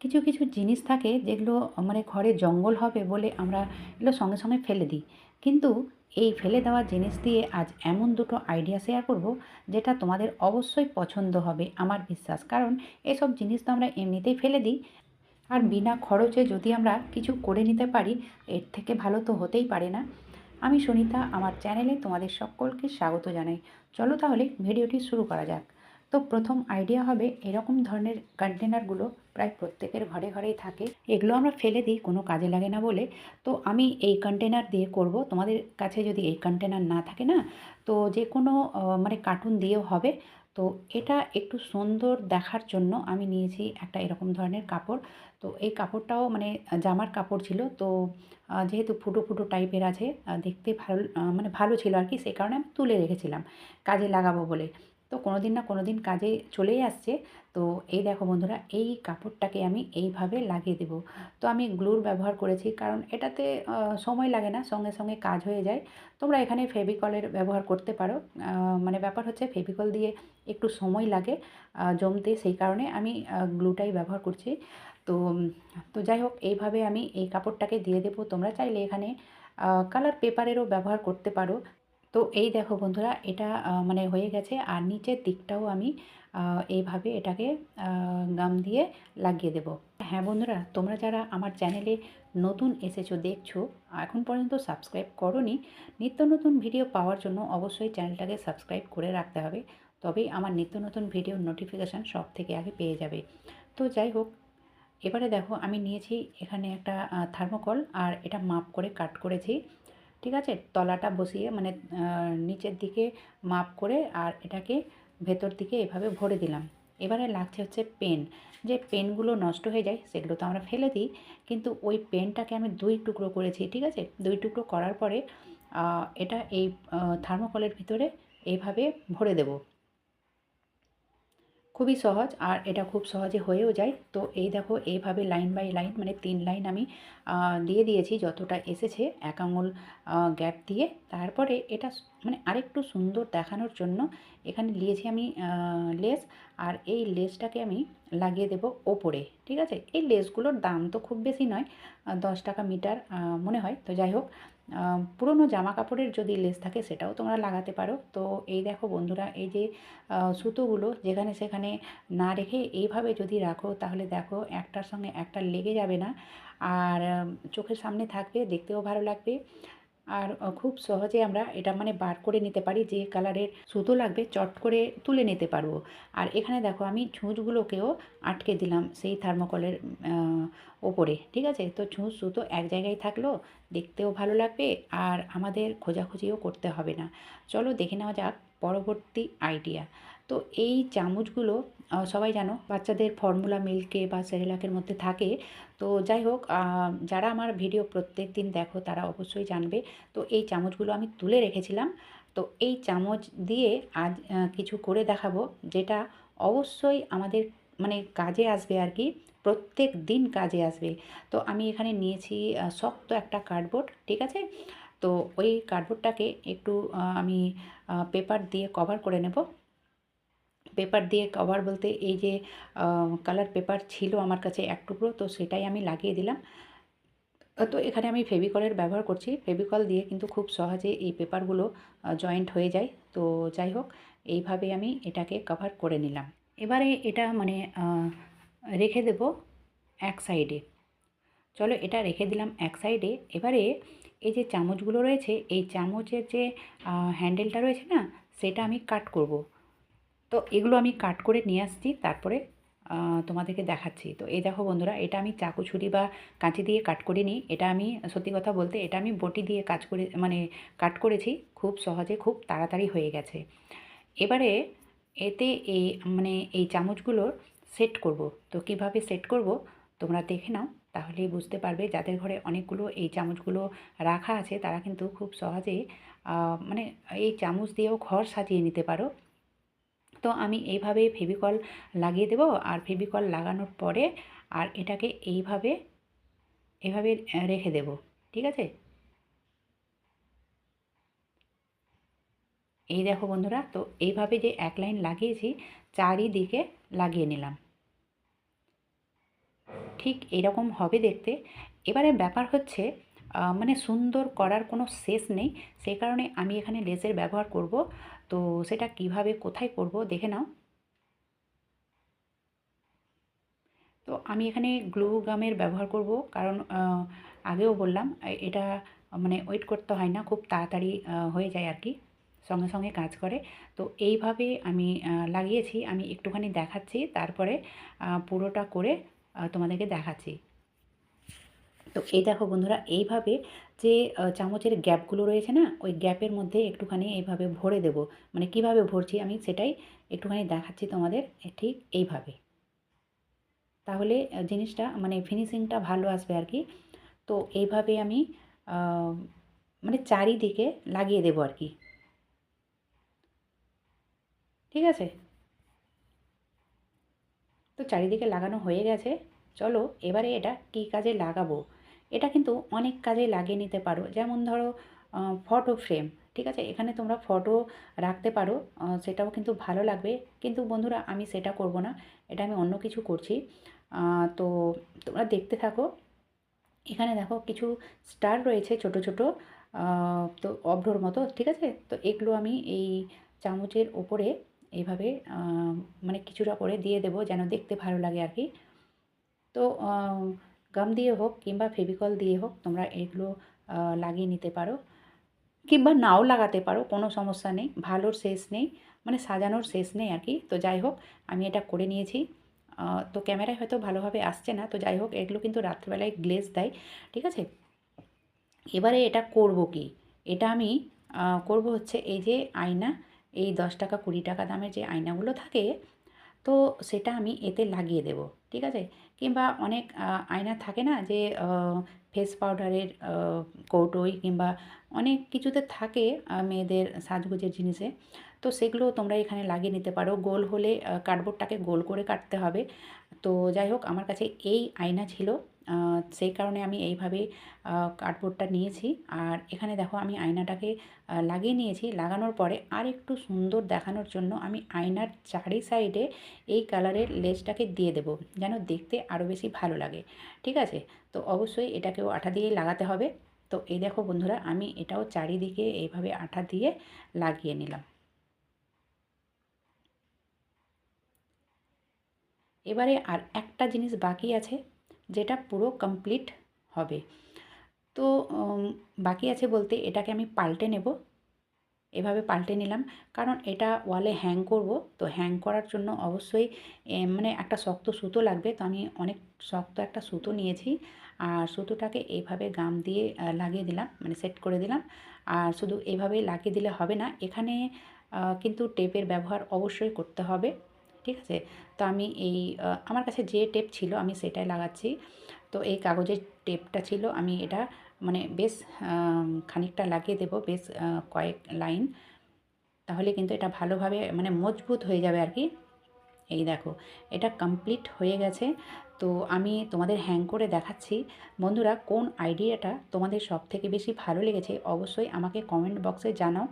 কিছু কিছু জিনিস থাকে যেগুলো মানে ঘরে জঙ্গল হবে বলে আমরা এগুলো সঙ্গে সঙ্গে ফেলে দিই। কিন্তু এই ফেলে দেওয়া জিনিস দিয়ে আজ এমন দুটো আইডিয়া শেয়ার করব যেটা তোমাদের অবশ্যই পছন্দ হবে, আমার বিশ্বাস। কারণ এসব জিনিস তো আমরা এমনিতেই ফেলে দিই। আর বিনা খরচে যদি আমরা কিছু করে নিতে পারি, এর থেকে ভালো তো হতেই পারে না। আমি সুনিতা, আমার চ্যানেলে তোমাদের সকলকে স্বাগত জানাই। চলো তাহলে ভিডিওটি শুরু করা যাক। তো প্রথম আইডিয়া হবে এরকম ধরনের কন্টেনারগুলো প্রায় প্রত্যেকের ঘরে ঘরেই থাকে। এগুলো আমরা ফেলে দিই, কোনো কাজে লাগে না বলে। তো আমি এই কন্টেনার দিয়ে করব। তোমাদের কাছে যদি এই কন্টেনার না থাকে না, তো যে কোনো মানে কার্টুন দিয়েও হবে। তো এটা একটু সুন্দর দেখার জন্য আমি নিয়েছি একটা এরকম ধরনের কাপড়। তো এই কাপড়টাও মানে জামার কাপড় ছিল। তো যেহেতু ফুটো ফুটো টাইপের আছে দেখতে ভালো মানে ভালো ছিল আর কি সেই কারণে আমি তুলে রেখেছিলাম। কাজে লাগাবো বলে। তো কোনো দিন না কোনো দিন কাজে চলেই আসছে। তো এই দেখো বন্ধুরা, এই কাপড়টাকে আমি এইভাবে লাগিয়ে দেব। তো আমি গ্লুর ব্যবহার করেছি কারণ এটাতে সময় লাগে না, সঙ্গে সঙ্গে কাজ হয়ে যায়। তোমরা এখানে ফেভিকলের ব্যবহার করতে পারো। মানে ব্যাপার হচ্ছে ফেভিকল দিয়ে একটু সময় লাগে জমতে সেই কারণে আমি গ্লুটাই ব্যবহার করছি। তো তো যাই হোক, এইভাবে আমি এই কাপড়টাকে দিয়ে দেবো। তোমরা চাইলে এখানে কালার পেপারেরও ব্যবহার করতে পারো। তো এই দেখো বন্ধুরা, এটা মানে হয়ে গেছে। আর নিচের দিকটাও আমি এইভাবে এটাকে গাম দিয়ে লাগিয়ে দেব। হ্যাঁ বন্ধুরা, তোমরা যারা আমার চ্যানেলে নতুন এসেছ, দেখছ, এখন পর্যন্ত সাবস্ক্রাইব করনি, নিত্য নতুন ভিডিও পাওয়ার জন্য অবশ্যই চ্যানেলটাকে সাবস্ক্রাইব করে রাখতে হবে। তবেই আমার নিত্য নতুন ভিডিওর নোটিফিকেশান সব থেকে আগে পেয়ে যাবে। তো যাই হোক, এবারে দেখো, আমি নিয়েছি এখানে একটা থার্মোকল, আর এটা মাপ করে কাট করেছি। ঠিক আছে? তলাটা বসিয়ে মানে নিচের দিকে মাপ করে আর এটাকে ভেতর দিকে এভাবে ভরে দিলাম। এবারে লাগছে হচ্ছে পেন। যে পেনগুলো নষ্ট হয়ে যায় সেগুলো তো আমরা ফেলে দিই, কিন্তু ওই পেনটাকে আমি দুই টুকরো করেছি, ঠিক আছে? দুই টুকরো করার পরে এটা এই থার্মোকলের ভিতরে এইভাবে ভরে দেবো। খুবই সহজ আর এটা খুব সহজে হয়েও যায়। তো এই দেখো, এইভাবে লাইন বাই লাইন মানে তিন লাইন আমি দিয়ে দিয়েছি যতটা এসেছে এক আঙুল গ্যাপ দিয়ে। তারপরে এটা মানে আরেকটু সুন্দর দেখানোর জন্য এখানে নিয়েছি আমি লেস আর এই লেসটাকে আমি লাগিয়ে দেব ওপরে, ঠিক আছে? এই লেসগুলোর দাম তো খুব বেশি নয় দশ টাকা মিটার মনে হয়, তো যাই হোক পুরনো জামা কাপড়ের যদি লেস থাকে সেটাও তোমরা লাগাতে পারো। তো এই দেখো বন্ধুরা, এই যে সুতোগুলো যেখানে সেখানে না রেখে এইভাবে যদি রাখো, তাহলে দেখো একটার সঙ্গে একটা লেগে যাবে না। আর চোখের সামনে থাকবে, দেখতেও ভালো লাগবে। আর খুব সহজে আমরা এটা মানে বার করে নিতে পারি, যে কালারের সুতো লাগবে চট করে তুলে নিতে পারব। আর এখানে দেখো আমি ছুঁচগুলোকেও আটকে দিলাম, সেই থার্মোকলের ওপরে, ঠিক আছে? তো ছুঁচ সুতো এক জায়গায় থাকল, দেখতেও ভালো লাগবে আর আমাদের খোঁজাখুঁজিও করতে হবে না। চলো দেখে নেওয়া যাক পরবর্তী আইডিয়া তো এই চামচগুলো সবাই জানো, বাচ্চাদের ফর্মুলা মিল্কে বা সেরেলাকের মধ্যে থাকে। তো যাই হোক যারা আমার ভিডিও প্রত্যেক দিন দেখো, তারা অবশ্যই জানবে। তো এই চামচগুলো আমি তুলে রেখেছিলাম। তো এই চামচ দিয়ে আজ কিছু করে দেখাবো, যেটা অবশ্যই আমাদের মানে কাজে আসবে আর কি, প্রত্যেক দিন কাজে আসবে। তো আমি এখানে নিয়েছি শক্ত একটা কার্ডবোর্ড ঠিক আছে? তো ওই কার্ডবোর্ডটাকে একটু আমি পেপার দিয়ে কভার করে নেব। পেপার দিয়ে কভার বলতে এই যে কালার পেপার ছিল আমার কাছে এক টুকরো, তো সেটাই আমি লাগিয়ে দিলাম। তো এখানে আমি ফেভিকলের ব্যবহার করছি। ফেভিকল দিয়ে কিন্তু খুব সহজে এই পেপারগুলো জয়েন্ট হয়ে যায়। তো যাই হোক, এইভাবে আমি এটাকে কভার করে নিলাম। এবারে এটা মানে রেখে দেব এক সাইডে। চলো এটা রেখে দিলাম এক সাইডে। এবারে এই যে চামচগুলো রয়েছে, এই চামচের যে হ্যান্ডেলটা রয়েছে না, সেটা আমি কাট করব। তো এগুলো আমি কাট করে নিয়ে আসছি, তারপরে তোমাদেরকে দেখাচ্ছি। তো এই দেখো বন্ধুরা, এটা আমি চাকু ছুরি বা কাঁচি দিয়ে কাট করিনি এটা আমি, সত্যি কথা বলতে, এটা আমি বটি দিয়ে কাজ করে মানে কাট করেছি। খুব সহজে, খুব তাড়াতাড়ি হয়ে গেছে। এবারে এতে এই মানে এই চামচগুলোর সেট করব। তো কীভাবে সেট করব? তোমরা দেখে নাও, তাহলেই বুঝতে পারবে। যাদের ঘরে অনেকগুলো এই চামচগুলো রাখা আছে, তারা কিন্তু খুব সহজে মানে এই চামচ দিয়েও ঘর সাজিয়ে নিতে পারো। তো আমি এইভাবে ফেভিকল লাগিয়ে দেব, আর ফেভিকল লাগানোর পরে আর এটাকে এইভাবে, এভাবে রেখে দেব। ঠিক আছে? এই দেখো বন্ধুরা, তো এইভাবে যে এক লাইন লাগিয়েছি, চারিদিকে লাগিয়ে নিলাম। ঠিক এরকম হবে দেখতে। এবারে ব্যাপার হচ্ছে মানে সুন্দর করার কোনো শেষ নেই। সেই কারণে আমি এখানে লেসের ব্যবহার করব। তো সেটা কীভাবে কোথায় করব দেখে নাও। তো আমি এখানে গ্লু গামের ব্যবহার করব, কারণ আগেও বললাম এটা মানে ওয়েট করতে হয় না, খুব তাড়াতাড়ি হয়ে যায় আর কি। সঙ্গে সঙ্গে কাজ করে। তো এইভাবে আমি লাগিয়েছি। আমি একটুখানি দেখাচ্ছি, তারপরে পুরোটা করে তোমাদেরকে দেখাচ্ছি। তো এই দেখো বন্ধুরা, এইভাবে যে চামচের গ্যাপগুলো রয়েছে না, ওই গ্যাপের মধ্যে একটুখানি এইভাবে ভরে দেব। মানে কীভাবে ভরছি আমি সেটাই একটুখানি দেখাচ্ছি তোমাদের ঠিক এইভাবে। তাহলে জিনিসটা মানে ফিনিশিংটা ভালো আসবে আর কি। তো এইভাবে আমি মানে চারিদিকে লাগিয়ে দেবো আর কি। ঠিক আছে? তো চারিদিকে লাগানো হয়ে গেছে। চলো এবারে এটা কী কাজে লাগাবো? এটা কিন্তু অনেক কাজে লাগিয়ে নিতে পারো। যেমন ধরো ফটো ফ্রেম ঠিক আছে? এখানে তোমরা ফটো রাখতে পারো। সেটাও কিন্তু ভালো লাগবে। কিন্তু বন্ধুরা, আমি সেটা করব না। এটা আমি অন্য কিছু করছি। তো তোমরা দেখতে থাকো। এখানে দেখো কিছু স্টার রয়েছে ছোট ছোট তো অভ্রর মতো, ঠিক আছে? তো এগুলো আমি এই চামচের ওপরে এইভাবে মানে কিছুটা করে দিয়ে দেবো যেন দেখতে ভালো লাগে আর কি। তো গাম দিয়ে হোক কিংবা ফেভিকল দিয়ে হোক তোমরা এগুলো লাগিয়ে নিতে পারো। কিংবা নাও লাগাতে পারো, কোনো সমস্যা নেই, ভালোর শেষ নেই মানে সাজানোর শেষ নেই আর কি। তো যাই হোক, আমি এটা করে নিয়েছি। তো ক্যামেরায় হয়তো ভালোভাবে আসছে না, তো যাই হোক, এগুলো কিন্তু রাত্রিবেলায় গ্লেজ দেয়, ঠিক আছে? এবারে এটা করব কি? এটা আমি করব হচ্ছে এই যে আয়না এই দশ টাকা কুড়ি টাকা দামের যে আয়নাগুলো থাকে, তো সেটা আমি এতে লাগিয়ে দেব, ঠিক আছে? কিংবা অনেক আয়না থাকে না যে ফেস পাউডারের কৌটোই কিংবা অনেক কিছুতে থাকে মেয়েদের সাজগোজের জিনিসে। তো সেগুলো তোমরা এখানে লাগিয়ে নিতে পারো। গোল হলে কার্ডবোর্ডটাকে গোল করে কাটতে হবে। তো যাই হোক, আমার কাছে এই আয়না ছিল। সেই কারণে আমি এইভাবে কার্ডবোর্ডটা নিয়েছি। আর এখানে দেখো আমি আয়নাটাকে লাগিয়ে নিয়েছি। লাগানোর পরে আর একটু সুন্দর দেখানোর জন্য আমি আয়নার চারি সাইডে এই কালারের লেসটাকে দিয়ে দেবো, যেন দেখতে আরও বেশি ভালো লাগে। ঠিক আছে? তো অবশ্যই এটাকেও আঠা দিয়ে লাগাতে হবে। তো এই দেখো বন্ধুরা, আমি এটাও চারিদিকে এইভাবে আঠা দিয়ে লাগিয়ে নিলাম। এবারে আর একটা জিনিস বাকি আছে। যেটা পুরো কমপ্লিট হবে। তো বাকি আছে বলতে এটাকে আমি পাল্টে নেব। এভাবে পাল্টে নিলাম। কারণ এটা ওয়ালে হ্যাং করব। তো হ্যাং করার জন্য অবশ্যই মানে একটা শক্ত সুতো লাগবে। তো আমি অনেক শক্ত একটা সুতো নিয়েছি। আর সুতোটাকে এইভাবে গাম দিয়ে লাগিয়ে দিলাম। মানে সেট করে দিলাম। আর শুধু এইভাবে লাগিয়ে দিলে হবে না। এখানে কিন্তু টেপের ব্যবহার অবশ্যই করতে হবে। ঠিক আছে? তো আমি এই আমার কাছে যে টেপ ছিল আমি সেটাই লাগাচ্ছি। তো এই কাগজের টেপটা ছিল, আমি এটা মানে বেশ খানিকটা লাগিয়ে দেব, বেশ কয়েক লাইন তাহলে কিন্তু এটা ভালোভাবে মানে মজবুত হয়ে যাবে আর কি। এই দেখো, এটা কমপ্লিট হয়ে গেছে। তো আমি তোমাদের হ্যাং করে দেখাচ্ছি। বন্ধুরা, কোন আইডিয়াটা তোমাদের সব থেকে বেশি ভালো লেগেছে অবশ্যই আমাকে কমেন্ট বক্সে জানাও।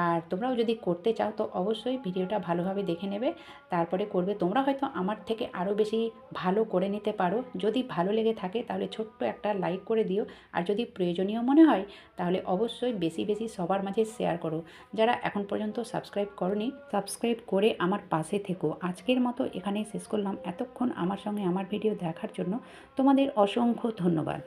আর তোমরাও যদি করতে চাও, তো অবশ্যই ভিডিওটা ভালোভাবে দেখে নেবে। তারপরে করবে, তোমরা হয়তো আমার থেকে আরও বেশি ভালো করে নিতে পারো। যদি ভালো লেগে থাকে, তাহলে ছোট্ট একটা লাইক করে দিও। আর যদি প্রয়োজনীয় মনে হয়, তাহলে অবশ্যই বেশি বেশি সবার মাঝে শেয়ার করো। যারা এখন পর্যন্ত সাবস্ক্রাইব করনি সাবস্ক্রাইব করে আমার পাশে থেকো। আজকের মতো এখানেই শেষ করলাম। এতক্ষণ আমার সঙ্গে আমার ভিডিও দেখার জন্য তোমাদের অসংখ্য ধন্যবাদ।